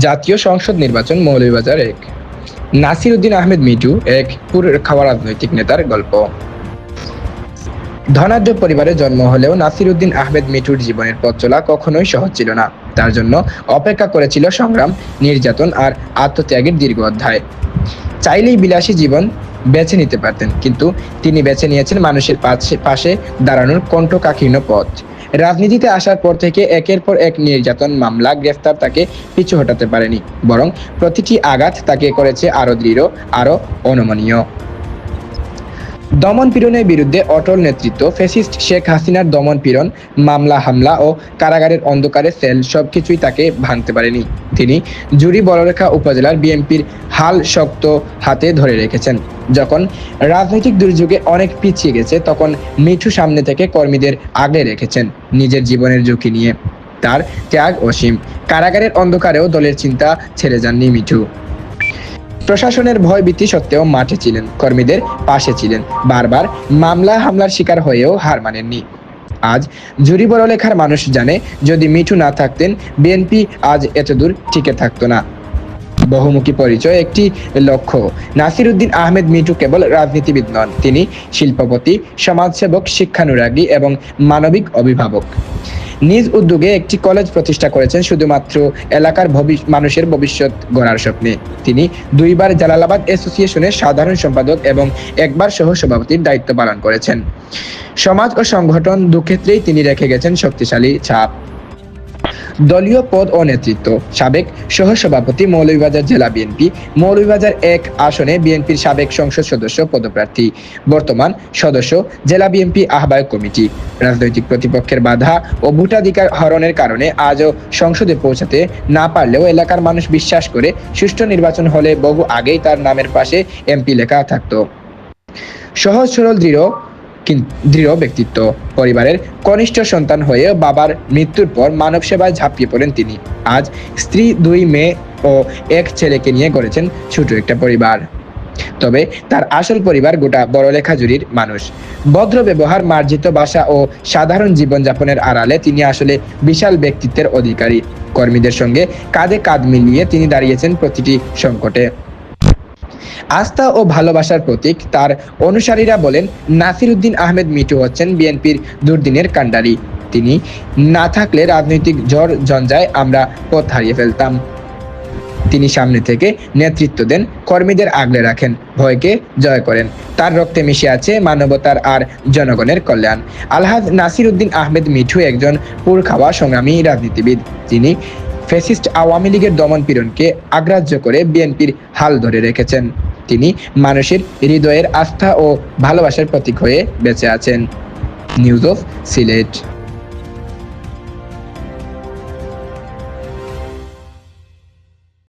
জাতীয় সংসদ নির্বাচন মৌলভীবাজার এক। নাসির উদ্দিন আহমেদ মিটু এক পুর খাওয়া রাজনৈতিক নেতার গল্প। ধনাঢ্য পরিবারে জন্ম হলেও নাসির উদ্দিন আহমেদ মিটুর জীবনের পথ চলা কখনোই সহজ ছিল না। তার জন্য অপেক্ষা করেছিল সংগ্রাম, নির্যাতন আর আত্মত্যাগের দীর্ঘ অধ্যায়। চাইলেই বিলাসী জীবন বেছে নিতে পারতেন, কিন্তু তিনি বেছে নিয়েছেন মানুষের পাশে পাশে দাঁড়ানোর কণ্ঠকাকীর্ণ পথ। রাজনীতিতে আসার পর থেকে একের পর এক নির্যাতন মামলা গ্রেফতার তাকে পিছু হটাতে পারেনি, বরং প্রতিটি আঘাত তাকে করেছে আরও দৃঢ় আরও অনুমানীয়। দমন পীড়নের বিরুদ্ধে অটল নেতৃত্ব ফ্যাসিস্ট শেখ হাসিনার দমন পীড়ন, মামলা, হামলা ও কারাগারের অন্ধকারে সেল, সবকিছুই তাকে ভাঙতে পারেনি। তিনি জুরি বড়রেখা উপজেলার বিএনপির হাল শক্ত হাতে ধরে রেখেছেন। যখন রাজনৈতিক দুর্যোগে অনেক পিছিয়ে গেছে, তখন মিঠু সামনে থেকে কর্মীদের আগে রেখেছেন নিজের জীবনের ঝুঁকি নিয়ে। তার ত্যাগ অসীম। কারাগারের অন্ধকারেও দলের চিন্তা ছেড়ে যাননি মিঠু। প্রশাসনের ভয় ভীতি সত্ত্বেও মাঠে ছিলেন, কর্মীদের পাশে ছিলেন। বারবার মামলা হামলার শিকার হয়েও হার মানেননি। আজ জুরি বড় লেখার মানুষ জানে, যদি মিঠু না থাকতেন, বিএনপি আজ এতদূর টিকে থাকতো না। বহুমুখী পরিচয় একটি লক্ষ্য নাসির উদ্দিন আহমেদ মিঠু কেবল রাজনীতিবিদ নন, তিনি শিল্পপতি, সমাজসেবক, শিক্ষানুরাগী এবং মানবিক অভিভাবক। নিজ উদ্যোগে একটি কলেজ প্রতিষ্ঠা করেছেন শুধুমাত্র এলাকার মানুষের ভবিষ্যৎ গড়ার স্বপ্নে। তিনি দুইবার জালালাবাদ অ্যাসোসিয়েশনের সাধারণ সম্পাদক এবং একবার সহ সভাপতির দায়িত্ব পালন করেছেন। সমাজ ও সংগঠন দুক্ষেত্রেই তিনি রেখে গেছেন শক্তিশালী ছাপ। দলীয় পদ ও নেতৃত্ব। সাবেক সহসভাপতি মৌলভীবাজার জেলা বিএনপি, মৌলভীবাজার এক আসনে বিএনপির সাবেক সংসদ সদস্য পদপ্রার্থী। বর্তমান সদস্য জেলা বিএনপি আহ্বায়ক কমিটি। রাজনৈতিক প্রতিপক্ষের বাধা ও ভোটাধিকার হরণের কারণে আজও সংসদে পৌঁছাতে না পারলেও এলাকার মানুষ বিশ্বাস করে সুষ্ঠু নির্বাচন হলে বহু আগেই তার নামের পাশে এমপি লেখা থাকতো। সহজ সরল দৃঢ় দৃঢ় ব্যক্তিত্ব। পরিবারের কনিষ্ঠ সন্তান হয়ে বাবার মৃত্যুর পর মানব সেবায় ঝাঁপিয়ে পড়েন তিনি। আজ স্ত্রী, দুই মেয়ে ও এক ছেলেকে নিয়ে গড়েছেন ছোট একটা পরিবার। তবে তার আসল পরিবার গোটা বড়লেখা জুড়ির মানুষ। ভদ্র ব্যবহার, মার্জিত ভাষা ও সাধারণ জীবনযাপনের আড়ালে তিনি আসলে বিশাল ব্যক্তিত্বের অধিকারী। কর্মীদের সঙ্গে কাঁধে কাঁধ মিলিয়ে তিনি দাঁড়িয়েছেন প্রতিটি সংকটে। আস্থা ও ভালোবাসার প্রতীক তার অনুসারীরা বলেন, নাসির উদ্দিন আহমেদ মিটু হচ্ছেন বিএনপির দুর্দিনের কাণ্ডারি। তিনি না থাকলে রাজনৈতিক ঝড় ঝঞ্ঝায় আমরা পথ হারিয়ে ফেলতাম। তিনি সামনে থেকে নেতৃত্ব দেন, কর্মীদের আগলে রাখেন, ভয়কে জয় করেন। তার রক্তে মিশে আছে মানবতার আর জনগণের কল্যাণ। আলহাজ নাসির উদ্দিন আহমেদ মিঠু একজন পুর খাওয়া সংগ্রামী রাজনীতিবিদ। তিনি ফেসিস্ট আওয়ামী লীগের দমন পীড়নকে আগ্রাহ্য করে বিএনপির হাল ধরে রেখেছেন। তিনি মানুষের হৃদয়ের আস্থা ও ভালোবাসার প্রতীক হয়ে বেঁচে আছেন। News of Sylhet.